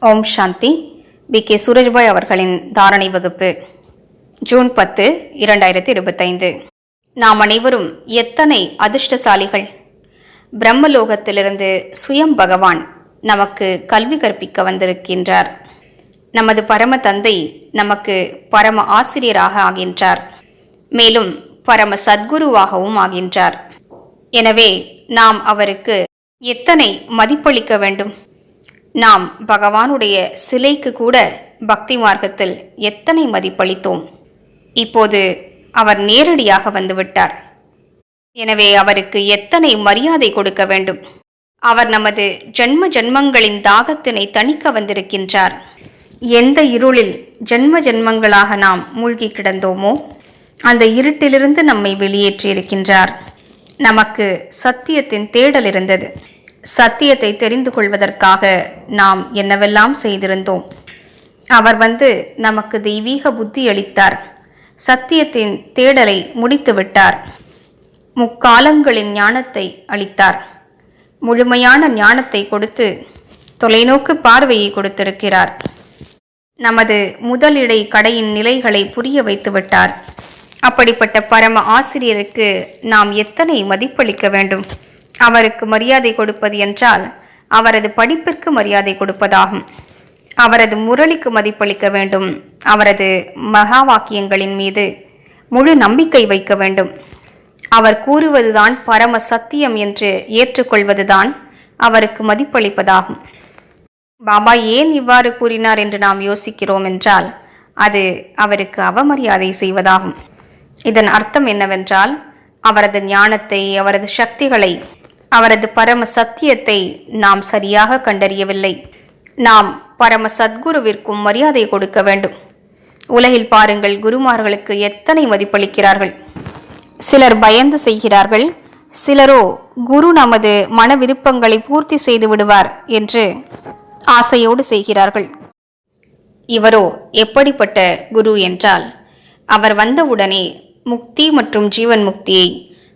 ஓம் சாந்தி. B. K. Surajbhai அவர்களின் தாரணை வகுப்பு ஜூன் பத்து இரண்டாயிரத்தி இருபத்தைந்து. நாம் அனைவரும் எத்தனை அதிர்ஷ்டசாலிகள்? பிரம்மலோகத்திலிருந்து சுயம் பகவான் நமக்கு கல்வி கற்பிக்க வந்திருக்கின்றார். நமது பரம தந்தை நமக்கு பரம ஆசிரியராக ஆகின்றார். மேலும் பரம சத்குருவாகவும் ஆகின்றார். எனவே நாம் அவருக்கு எத்தனை மதிப்பளிக்க வேண்டும்? நாம் பகவானுடைய சிலைக்கு கூட பக்தி மார்க்கத்தில் எத்தனை மதிப்பளித்தோம்? இப்போது அவர் நேரடியாக வந்துவிட்டார். எனவே அவருக்கு எத்தனை மரியாதை கொடுக்க வேண்டும்? அவர் நமது ஜென்ம ஜென்மங்களின் தாகத்தினை தணிக்க வந்திருக்கின்றார். எந்த இருளில் ஜென்ம ஜென்மங்களாக நாம் மூழ்கி கிடந்தோமோ அந்த இருட்டிலிருந்து நம்மை வெளியேற்றியிருக்கின்றார். நமக்கு சத்தியத்தின் தேடல் இருந்தது. சத்தியத்தை தெரிந்து கொள்வதற்காக நாம் என்னவெல்லாம் செய்திருந்தோம்? அவர் வந்து நமக்கு தெய்வீக புத்தி அளித்தார். சத்தியத்தின் தேடலை முடித்து விட்டார். முக்காலங்களின் ஞானத்தை அளித்தார். முழுமையான ஞானத்தை கொடுத்து தொலைநோக்கு பார்வையை கொடுத்திருக்கிறார். நமது முதலிடை கடையின் நிலைகளை புரிய வைத்துவிட்டார் அப்படிப்பட்ட பரம ஆசிரியருக்கு நாம் எத்தனை மதிப்பளிக்க வேண்டும்? அவருக்கு மரியாதை கொடுப்பது என்றால் அவரது படிப்பிற்கு மரியாதை கொடுப்பதாகும். அவரது முரளிக்கு மதிப்பளிக்க வேண்டும். அவரது மகா வாக்கியங்களின் மீது முழு நம்பிக்கை வைக்க வேண்டும். அவர் கூறுவதுதான் பரம சத்தியம் என்று ஏற்றுக்கொள்வதுதான் அவருக்கு மதிப்பளிப்பதாகும். பாபா ஏன் இவ்வாறு கூறினார் என்று நாம் யோசிக்கிறோம் என்றால் அது அவருக்கு அவமரியாதை செய்வதாகும். இதன் அர்த்தம் என்னவென்றால் அவரது ஞானத்தை அவரது சக்திகளை அவரது பரம சத்தியத்தை நாம் சரியாக கண்டறியவில்லை. நாம் பரம சத்குருவிற்கும் மரியாதை கொடுக்க வேண்டும். உலகில் பாருங்கள் குருமார்களுக்கு எத்தனை மதிப்பளிக்கிறார்கள். சிலர் பயந்து செய்கிறார்கள். சிலரோ குரு நமது மன விருப்பங்களை பூர்த்தி செய்து விடுவார் என்று ஆசையோடு செய்கிறார்கள். இவரோ எப்படிப்பட்ட குரு என்றால் அவர் வந்தவுடனே முக்தி மற்றும் ஜீவன் முக்தியை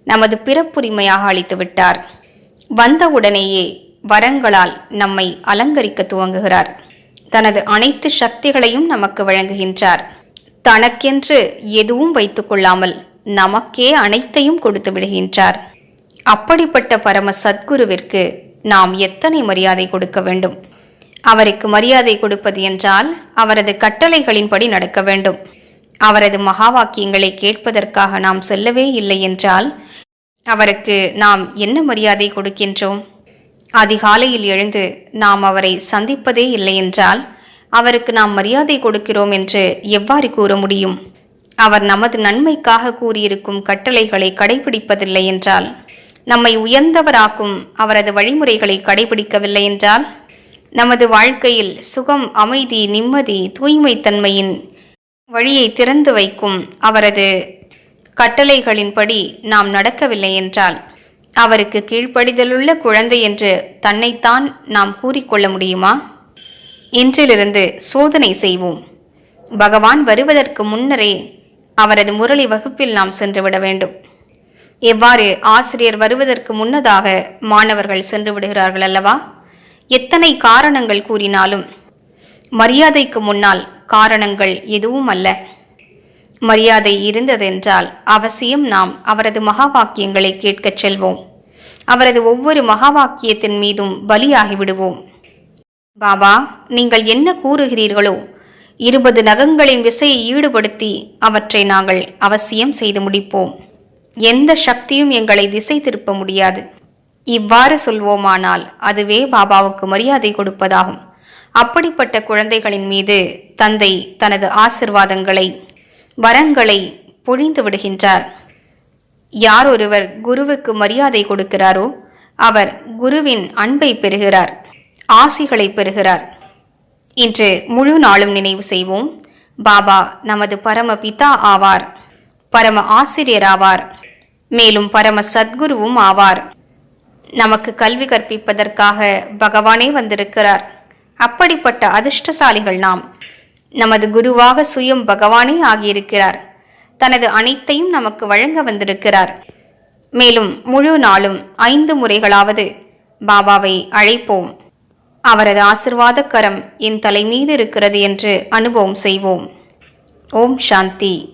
நமது பிறப்புரிமையாக அளித்து விட்டார் வந்தவுடனேயே வரங்களால் நம்மை அலங்கரிக்க துவங்குகிறார். தனது அனைத்து சக்திகளையும் நமக்கு வழங்குகின்றார். தனக்கென்று எதுவும் வைத்துக் கொள்ளாமல் நமக்கே அனைத்தையும் கொடுத்து விடுகின்றார். அப்படிப்பட்ட பரம சத்குருவிற்கு நாம் எத்தனை மரியாதை கொடுக்க வேண்டும்? அவருக்கு மரியாதை கொடுப்பது என்றால் அவரது கட்டளைகளின்படி நடக்க வேண்டும். அவரது மகா வாக்கியங்களை கேட்பதற்காக நாம் செல்லவே இல்லை என்றால் அவருக்கு நாம் என்ன மரியாதை கொடுக்கின்றோம்? அதிகாலையில் எழுந்து நாம் அவரை சந்திப்பதே இல்லை என்றால் அவருக்கு நாம் மரியாதை கொடுக்கிறோம் என்று எவ்வாறு கூற முடியும்? அவர் நமது நன்மைக்காக கூறியிருக்கும் கட்டளைகளை கடைபிடிப்பதில்லை என்றால் நம்மை உயர்ந்தவராக்கும் அவரது வழிமுறைகளை கடைபிடிக்கவில்லை என்றால் நமது வாழ்க்கையில் சுகம் அமைதி நிம்மதி தூய்மைத்தன்மையின் வழியை திறந்து வைக்கும் அவரது கட்டளைகளின்படி நாம் நடக்கவில்லை என்றால் அவருக்கு கீழ்ப்படிதலுள்ள குழந்தை என்று தன்னைத்தான் நாம் கூறிக்கொள்ள முடியுமா? இன்றிலிருந்து சோதனை செய்வோம். பகவான் வருவதற்கு முன்னரே அவரது முரளி வகுப்பில் நாம் சென்றுவிட வேண்டும். எவ்வாறு ஆசிரியர் வருவதற்கு முன்னதாக மாணவர்கள் சென்று விடுகிறார்கள் அல்லவா? எத்தனை காரணங்கள் கூறினாலும் மரியாதைக்கு முன்னால் காரணங்கள் எதுவும் அல்ல. மரியாதை இருந்ததென்றால் அவசியம் நாம் அவரது மகா வாக்கியங்களை கேட்கச் செல்வோம். அவரது ஒவ்வொரு மகா வாக்கியத்தின் மீதும் பலியாகிவிடுவோம். பாபா நீங்கள் என்ன கூறுகிறீர்களோ இருபது நகங்களின் விசையை ஈடுபடுத்தி அவற்றை நாங்கள் அவசியம் செய்து முடிப்போம். எந்த சக்தியும் எங்களை திசை திருப்ப முடியாது. இவ்வாறு சொல்வோமானால் அதுவே பாபாவுக்கு மரியாதை கொடுப்பதாகும். அப்படிப்பட்ட குழந்தைகளின் மீது தந்தை தனது ஆசிர்வாதங்களை வரங்களை பொழிந்து விடுகின்றார். யார் ஒருவர் குருவுக்கு மரியாதை கொடுக்கிறாரோ அவர் குருவின் அன்பை பெறுகிறார் ஆசிகளை பெறுகிறார். இன்று முழு நாளும் நினைவு செய்வோம். பாபா நமது பரம பிதா ஆவார் பரம ஆசிரியர் ஆவார் மேலும் பரம சத்குருவும் ஆவார். நமக்கு கல்வி கற்பிப்பதற்காக பகவானே வந்திருக்கிறார். அப்படிப்பட்ட அதிர்ஷ்டசாலிகள் நாம். நமது குருவாக சுயம் பகவானே ஆகியிருக்கிறார். தனது அனைத்தையும் நமக்கு வழங்க வந்திருக்கிறார். மேலும் முழு நாளும் ஐந்து முறைகளாவது பாபாவை அழைப்போம். அவரது ஆசிர்வாத கரம் என் தலை மீது இருக்கிறது என்று அனுபவம் செய்வோம். ஓம் சாந்தி.